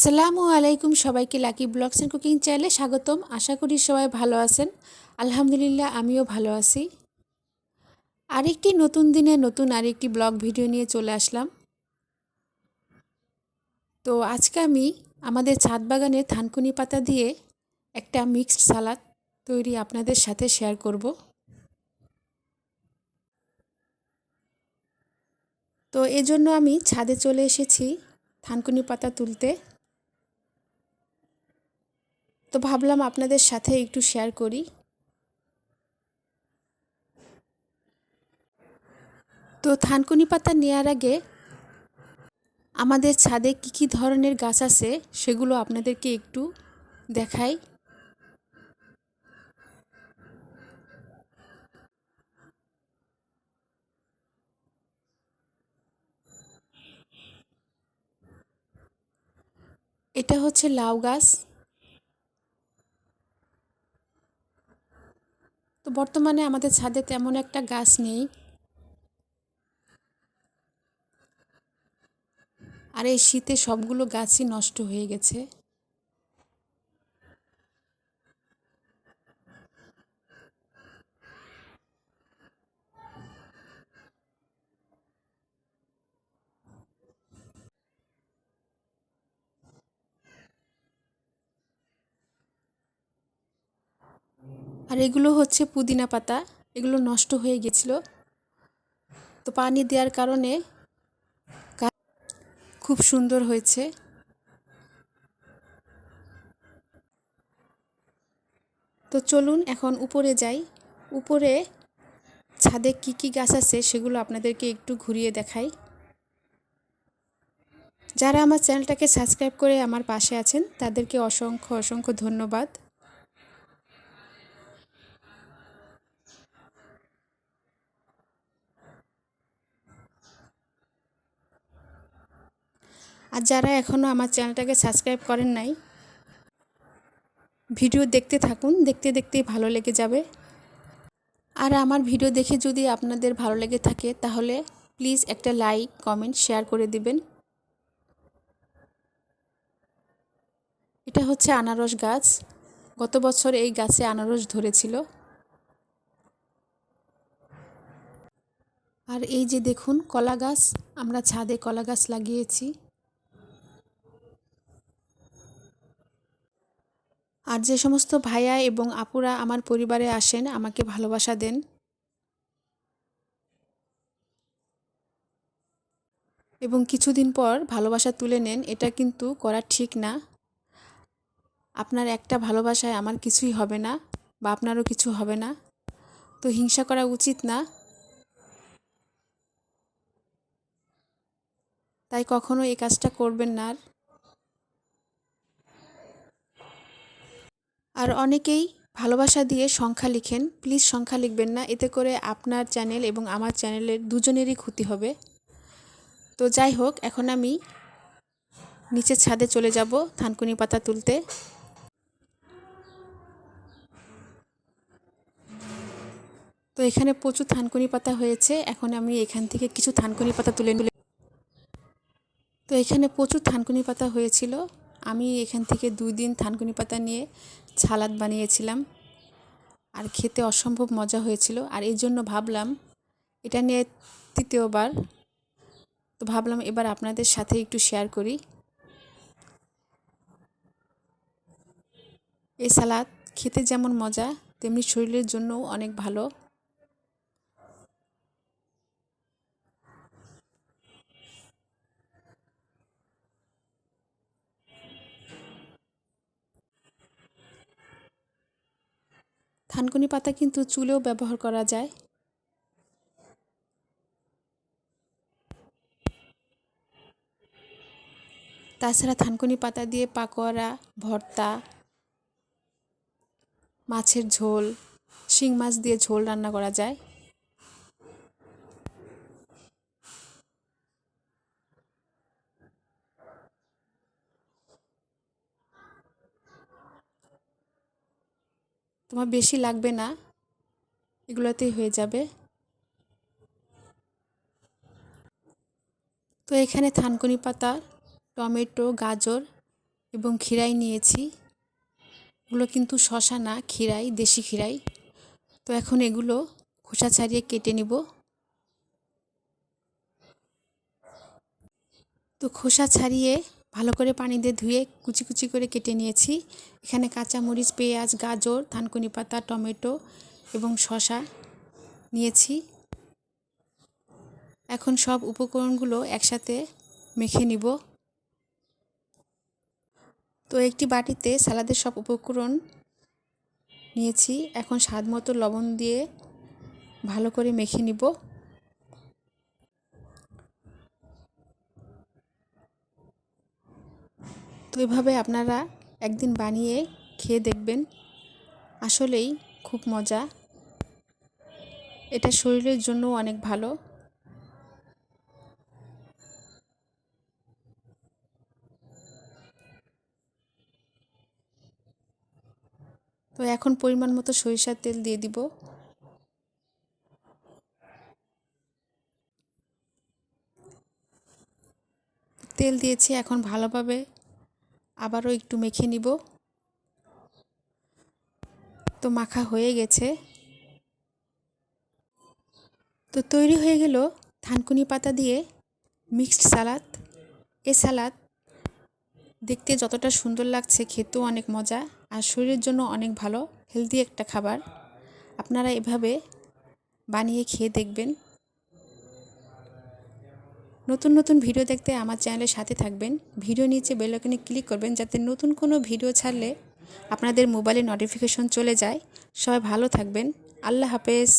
আসসালামু আলাইকুম সবাইকে লাকি ব্লগস অ্যান্ড কুকিং চ্যানেলে স্বাগতম। আশা করি সবাই ভালো আছেন। আলহামদুলিল্লাহ, আমিও ভালো আছি। আরেকটি নতুন দিনে নতুন আরেকটি ব্লগ ভিডিও নিয়ে চলে আসলাম। তো আজকে আমি আমাদের ছাদ বাগানে থানকুনি পাতা দিয়ে একটা মিক্সড সালাদ তৈরি আপনাদের সাথে শেয়ার করব। তো এজন্য আমি ছাদে চলে এসেছি থানকুনি পাতা তুলতে। তো ভাবলাম আপনাদের সাথে একটু শেয়ার করি। তো থানকুনি পাতা নেওয়ার আগে আমাদের ছাদে কি কি ধরনের গাছ আছে সেগুলো আপনাদেরকে একটু দেখাই। এটা হচ্ছে লাউ গাছ। বর্তমানে আমাদের ছাদে তেমন একটা গাছ নেই। আর এই শীতে সবগুলো গাছই নষ্ট হয়ে গেছে। আর এগুলো হচ্ছে পুদিনা পাতা। এগুলো নষ্ট হয়ে গেছিল। তো পানি দেওয়ার কারণে খুব সুন্দর হয়েছে। তো চলুন এখন উপরে যাই। উপরে ছাদে কি কি গাছ আছে সেগুলো আপনাদেরকে একটু ঘুরিয়ে দেখাই। যারা আমার চ্যানেলটাকে সাবস্ক্রাইব করে আমার পাশে আছেন, তাদেরকে অসংখ্য অসংখ্য ধন্যবাদ। আর যারা এখনও আমার চ্যানেলটাকে সাবস্ক্রাইব করেন নাই, ভিডিও দেখতে থাকুন, দেখতে দেখতেই ভালো লেগে যাবে। আর আমার ভিডিও দেখে যদি আপনাদের ভালো লেগে থাকে, তাহলে প্লিজ একটা লাইক, কমেন্ট, শেয়ার করে দিবেন। এটা হচ্ছে আনারস গাছ। গত বছর এই গাছে আনারস ধরেছিল। আর এই যে দেখুন, কলা গাছ। আমরা ছাদে কলা গাছ লাগিয়েছি। আর যে সমস্ত ভাইয়া এবং আপুরা আমার পরিবারে আসেন, আমাকে ভালোবাসা দেন। এবং কিছুদিন পর ভালোবাসা তুলে নেন, এটা কিন্তু করা ঠিক না। আপনার একটা ভালোবাসায় আমার কিছুই হবে না বা আপনারও কিছু হবে না। তো হিংসা করা উচিত না। তাই কখনো এই কাজটা করবেন না আর আর অনেকেই ভালোবাসা দিয়ে সংখ্যা লিখেন। প্লিজ সংখ্যা লিখবেন না, এতে করে আপনার চ্যানেল এবং আমার চ্যানেলের দুজনেরই ক্ষতি হবে। তো যাই হোক, এখন আমি নিচের ছাদে চলে যাব থানকুনি পাতা তুলতে। তো এখানে প্রচুর থানকুনি পাতা হয়েছে, এখন আমি এখান থেকে কিছু থানকুনি পাতা তুলে নিলে তো এখানে প্রচুর থানকুনি পাতা হয়েছিল। আমি এখান থেকে দুই দিন থানকুনি পাতা নিয়ে ছালাদ বানিয়েছিলাম। আর খেতে অসম্ভব মজা হয়েছিল। আর এই জন্য ভাবলাম, এটা নিয়ে তৃতীয়বার, তো ভাবলাম এবার আপনাদের সাথে একটু শেয়ার করি। এই সালাদ খেতে যেমন মজা, তেমনি শরীরের জন্যও অনেক ভালো। থানকুনি পাতা কিন্তু চুলেও ব্যবহার করা যায়। তাছাড়া থানকুনি পাতা দিয়ে পাকোড়া ভর্তা, মাছের ঝোল, শিং মাছ দিয়ে ঝোল রান্না করা যায়। তোমার বেশি লাগবে না, এগুলোতেই হয়ে যাবে। তো এখানে থানকুনি পাতা, টমেটো, গাজর এবং খিরাই নিয়েছি। এগুলো কিন্তু শশা না খিরাই দেশি খিরাই তো এখন এগুলো খোসা ছাড়িয়ে কেটে নিব। তো খোসা ছাড়িয়ে ভালো করে পানি দিয়ে ধুয়ে কুচি কুচি করে কেটে নিয়েছি। এখানে কাঁচামরিচ, পেঁয়াজ, গাজর থানকুনি পাতা, টমেটো এবং শশা নিয়েছি। এখন সব উপকরণগুলো একসাথে মেখে নিব। তো একটি বাটিতে সালাদের সব উপকরণ নিয়েছি। এখন স্বাদ মতো লবণ দিয়ে ভালো করে মেখে নিব। তো এভাবে আপনারা একদিন বানিয়ে খেয়ে দেখবেন। আসলেই খুব মজা। এটা শরীরের জন্য অনেক ভালো। তো এখন পরিমাণ মতো সরিষার তেল দিয়ে দিব। তেল দিয়েছি এখন ভালোভাবে আবারও একটু মেখে নিব। তো মাখা হয়ে গেছে। তো তৈরি হয়ে গেল থানকুনি পাতা দিয়ে মিক্সড সালাদ। এ সালাদ দেখতে যতটা সুন্দর লাগছে, খেতেও অনেক মজা আর শরীরের জন্য অনেক ভালো, হেলদি একটা খাবার। আপনারা এভাবে বানিয়ে খেয়ে দেখবেন। নতুন নতুন ভিডিও দেখতে আমার চ্যানেলের সাথে থাকবেন। ভিডিও নিচে বেলকনে ক্লিক করবেন যাতে নতুন কোনো ভিডিও ছাড়লে আপনাদের মোবাইলে নোটিফিকেশন চলে যায়। সবাই ভালো থাকবেন। আল্লাহ হাফেজ।